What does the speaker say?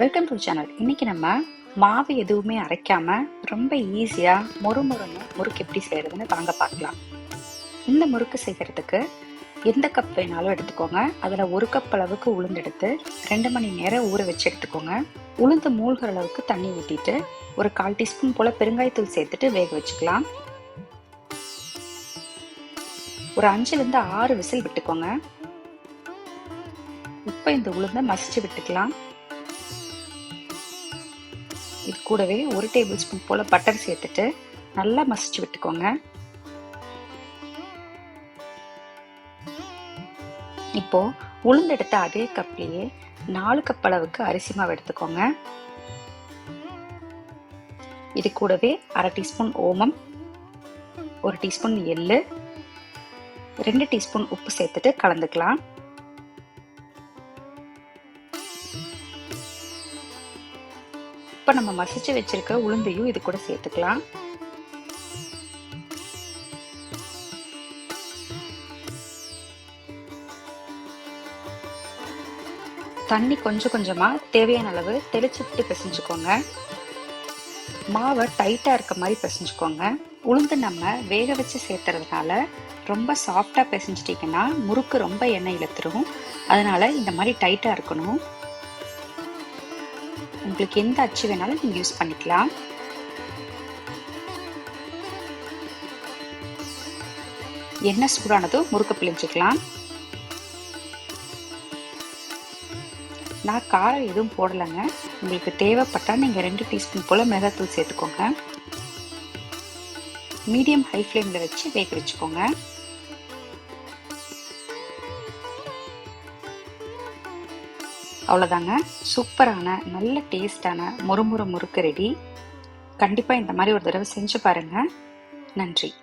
Welcome to channel இன்னைக்கு நம்ம மாவு எதுவுமே அரைக்காம ரொம்ப ஈஸியா மொறு மொறுன்னு முறுக்கு எப்படி செய்யறதுன்னு வாங்க பார்க்கலாம். இந்த முறுக்கு செய்யறதுக்கு எந்த கப் வேணாலும் எடுத்துக்கோங்க. அதில் ஒரு கப் அளவுக்கு உளுந்தெடுத்து ரெண்டு மணி நேரம் ஊற வச்சு எடுத்துக்கோங்க. உளுந்து மூழ்கிற அளவுக்கு தண்ணி ஊற்றிட்டு ஒரு கால் டீஸ்பூன் போல் பெருங்காயத்தூள் சேர்த்துட்டு வேக வச்சுக்கலாம். ஒரு அஞ்சுலேருந்து ஆறு விசில் விட்டுக்கோங்க. இப்போ இந்த உளுந்தை மசிச்சு விட்டுக்கலாம். இது கூடவே ஒரு டேபிள் ஸ்பூன் போல் பட்டர் சேர்த்துட்டு நல்லா மசிச்சு விட்டுக்கோங்க. இப்போ உளுந்தெடுத்த அதே கப்லேயே நாலு கப் அளவுக்கு அரிசி மாவு எடுத்துக்கோங்க. இது கூடவே அரை டீஸ்பூன் ஓமம் ஒரு டீஸ்பூன் எள்ளு ரெண்டு டீஸ்பூன் உப்பு சேர்த்துட்டு கலந்துக்கலாம். இப்போ நம்ம மசிச்சு வச்சிருக்க உளுந்தையும் இது கூட சேர்த்துக்கலாம். தண்ணி கொஞ்சம் கொஞ்சமாக தேவையான அளவு தெளிச்சு விட்டு பிசைஞ்சுக்கோங்க. மாவை டைட்டாக இருக்க மாதிரி பிசைஞ்சுக்கோங்க. உளுந்து நம்ம வேக வச்சு சேர்த்துறதுனால ரொம்ப சாஃப்டாக பிசைஞ்சிட்டிங்கன்னா முறுக்கு ரொம்ப எண்ணெய் இழுத்துரும் அதனால் இந்த மாதிரி டைட்டாக இருக்கணும். உங்களுக்கு எந்த அச்சு வேணாலும் நீங்கள் யூஸ் பண்ணிக்கலாம். எண்ணெய் சூடானதும் முறுக்க பிழிஞ்சிக்கலாம் நான் காரம் எதுவும் போடலைங்க. உங்களுக்கு தேவைப்பட்டால் நீங்கள் ரெண்டு டீஸ்பூன் போல் மிளகாத்தூள் சேர்த்துக்கோங்க. மீடியம் ஹை ஃப்ளேமில் வச்சு வேக வச்சுக்கோங்க. அவ்வளோதாங்க. சூப்பரான நல்ல டேஸ்டான முறுமுறு முறுக்கு ரெடி. கண்டிப்பாக இந்த மாதிரி ஒரு தடவை செஞ்சு பாருங்கள் நன்றி.